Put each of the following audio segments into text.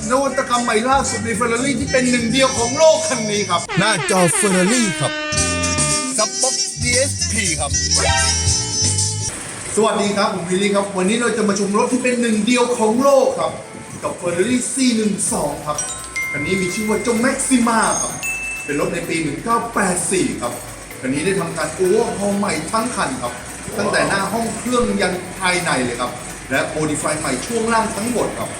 กับนวัตกรรมใหม่ล่าสุดในเฟอร์รารี่ที่เป็นหนึ่งเดียวของโลกคันนี้ครับ หน้าจอเฟอร์รารี่ครับซับบ็อก DSP ครับ สวัสดีครับ ผมวิลลี่ครับ วันนี้เราจะมาชมรถที่เป็นหนึ่งเดียวของโลกครับ กับ Ferrari C12 ครับ คันนี้มีชื่อว่าเจ้า Maxima ครับ เป็นรถในปี 1984 ครับ คันนี้ได้ทำการโอเวอร์ฮอลใหม่ทั้งคันครับ ตั้งแต่หน้าห้องเครื่องยันภายในเลยครับ และโมดิฟายใหม่ช่วงล่างทั้งหมดครับ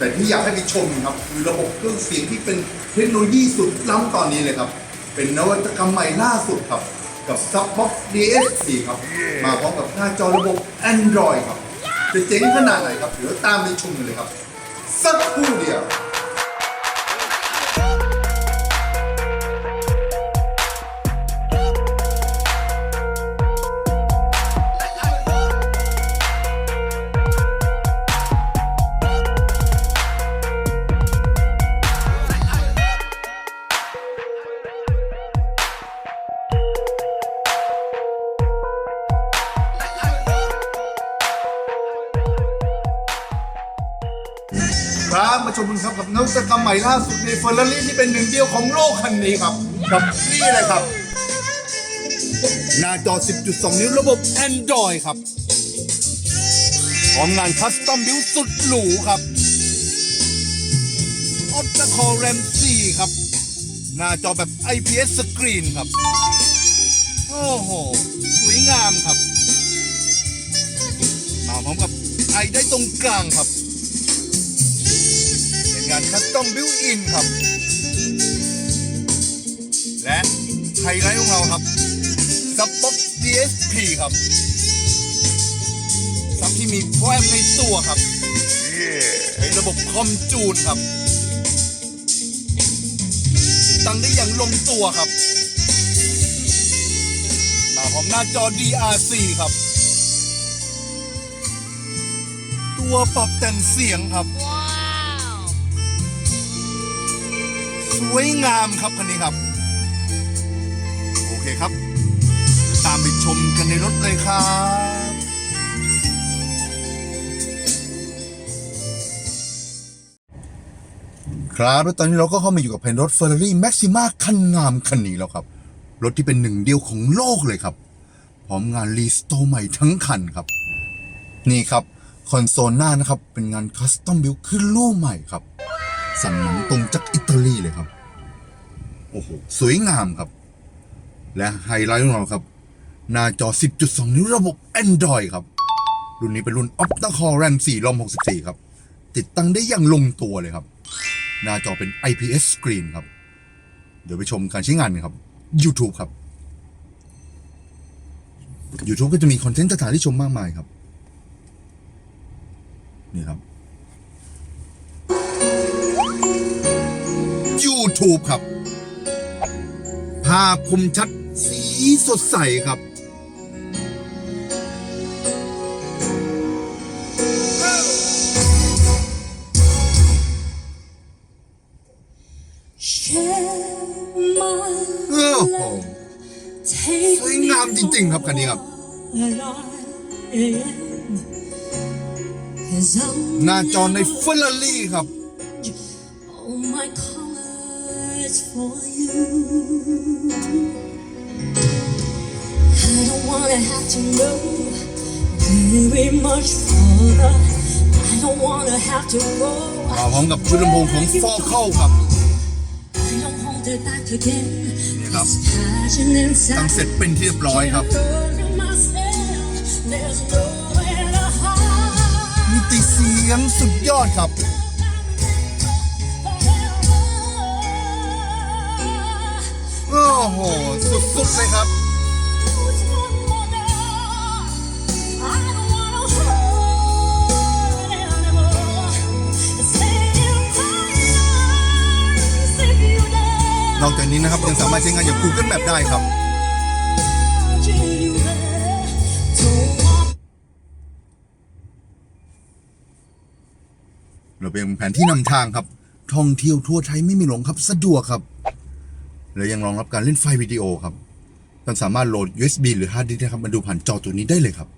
แต่ที่อยากให้ไปชมครับคือระบบเครื่องเสียงที่เป็นเทคโนโลยีสุดล้ำตอนนี้เลยครับ เป็นนวัตกรรมใหม่ล่าสุดครับ กับ Subbox DS4 ครับ มาพร้อมกับหน้าจอระบบ Android ครับ จะเจ๋งขนาดไหนครับเดี๋ยวตามไปชมกันเลยครับ สักครู่เดียว ครับมาชมกันครับกับนวัตกรรมใหม่ล่าสุดในเฟอร์รารี่ที่เป็นหนึ่งเดียวของโลกคันนี้ครับกับนี่เลยครับ หน้าจอ 10.2 นิ้วระบบ Android ครับพร้อมงานคัสตอมบิวสุดหรูครับออ t ต c คอ RAM 4ครับ หน้าจอแบบ IPS สกรีนครับ โอ้โห สวยงามครับ มาพร้อมกับไอได้ตรงกลางครับ งานคัสตอมบิวอินครับ และไฮไลท์ของเราครับซับบ็อก DSP ครับซับที่มีโปรแกรมในตัวครับ เป็นระบบคอมจูนครับติดตั้งได้อย่างลงตัวครับ มาพร้อมหน้าจอ DRC ครับ ตัวปรับแต่งเสียงครับ สวยงามครับคันนี้ครับ โอเคครับ ตามไปชมกันในรถเลยครับครับแล้วตอนนี้เราก็เข้ามาอยู่กับภายในรถ Ferrari Maxima คันงามคันนี้แล้วครับ รถที่เป็นหนึ่งเดียวของโลกเลยครับ พร้อมงานรีสโตใหม่ทั้งคันครับ นี่ครับ คอนโซลหน้านะครับ เป็นงานคัสตอมบิวขึ้นรูปใหม่ครับ สั่งหนังตรงจากอิตาลีเลยครับ โอ้โห สวยงามครับ และไฮไลท์ของเราครับ หน้าจอ 10.2 นิ้วระบบ Android ครับ รุ่นนี้เป็นรุ่น Octa Core RAM 4 ROM 64 ครับ ติดตั้งได้อย่างลงตัวเลยครับ หน้าจอเป็น IPS Screen ครับ เดี๋ยวไปชมการใช้งานกันครับ YouTube ครับ YouTube ก็จะมีคอนเทนต์ต่างๆที่ชมมากมายครับ นี่ครับ YouTube ครับ ภาพคมชัดสีสดใสครับโอ้โหสวยงามจริงๆครับคันนี้ครับ หน้าจอในเฟอร์รารี่ครับ I don't wanna have to know very much further. I don't wanna have to go. มาพร้อมกับชุดลำโพงของฟอร์เข้าครับ I don't hold it back again. นี่ครับ This passion ตั้ง inside. เสร็จเป็นที่เรียบร้อยครับ Loving myself, there's nowhere to hide. มิติเสียงสุดยอดครับ โอ้โห สุดๆเลยครับ นอกจากนี้นะครับ ยังสามารถใช้งานอย่าง Google Map ได้ครับ เราเป็นแผนที่นำทางครับ ท่องเที่ยวทั่วไทยไม่มีหลงครับ สะดวกครับ และยังรองรับการเล่นไฟวิดีโอครับท่านสามารถโหลด USB หรือฮาร์ดดิสก์นะครับมาดูผ่านจอตัวนี้ได้เลยครับ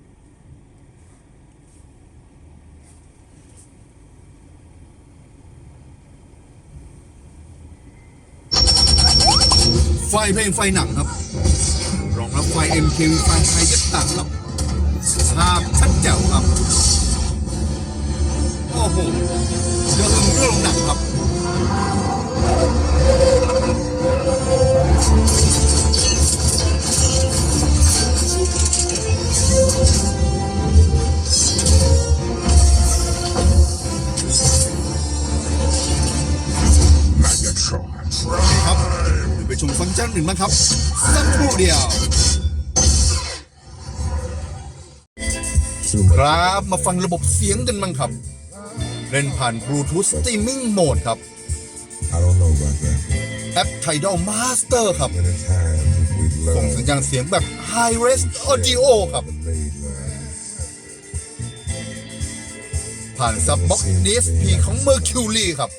ไฟเพลงไฟหนังครับ รองรับไฟล์ MKV ไฟไทยยัดต่างครับภาพชัดแจ๋วครับ โอ้โหเรื่องเรื่องหนังครับ หนึ่งบ้างครับ สักครู่เดียว ครับมาฟังระบบเสียงกันบ้างครับ เล่นผ่านบลูทูธสตรีมมิ่งโหมดครับ แอปไททอลมาสเตอร์ครับ ส่งสัญญาณเสียงแบบไฮเรสโอ Audio ครับ ผ่านซับบ็อกซ์สพีของ Mercury ครับ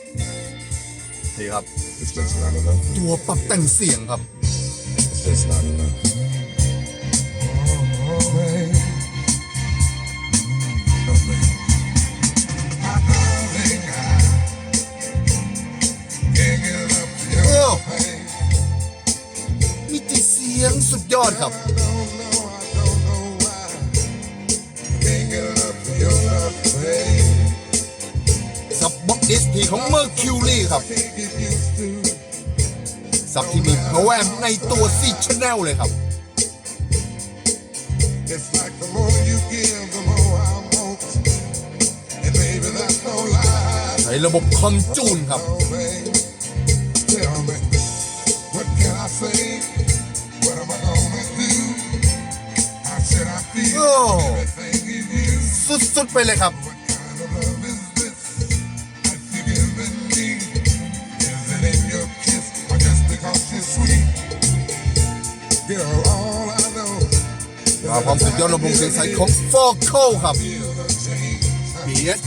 นี่ครับ ตัวปรับแต่งเสียงครับ มีจิตเสียงสุดยอดครับกับบ็อกดิสพีของเมอร์คิวรี่ครับ ซับที่มี Power Amp ในตัว4 Channel เลยครับ It's like the more you give, the more I want. And baby, that's no lie. ใช้ระบบคอนจูนครับ Oh, babe, tell me, what can I say? What am I gonna do? How should I feel? Oh. Everything is you. สุดๆไปเลยครับ มาพร้อมสุดยอดระบบเสียงใสของฟอร์โคครับ is a change. BS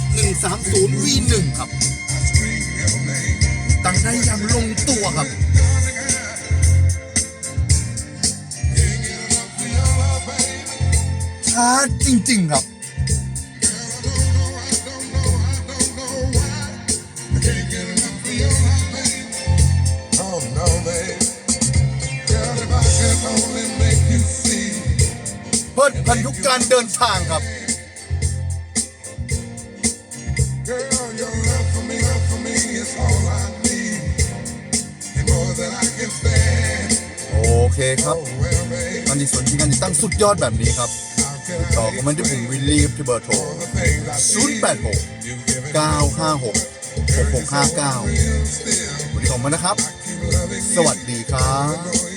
130 V1 ครับ ตั้งได้อย่างลงตัวครับช้าจริง ๆ ครับ การเดินทางครับ โอเคครับอันนี้สนจริงอันนี้ตั้งสุดยอดแบบนี้ครับติดต่อกับมันที่ผมวิลลีฟที่เบอร์โทร 086 956 6659 วันนี้ของมันนะครับ สวัสดีครับ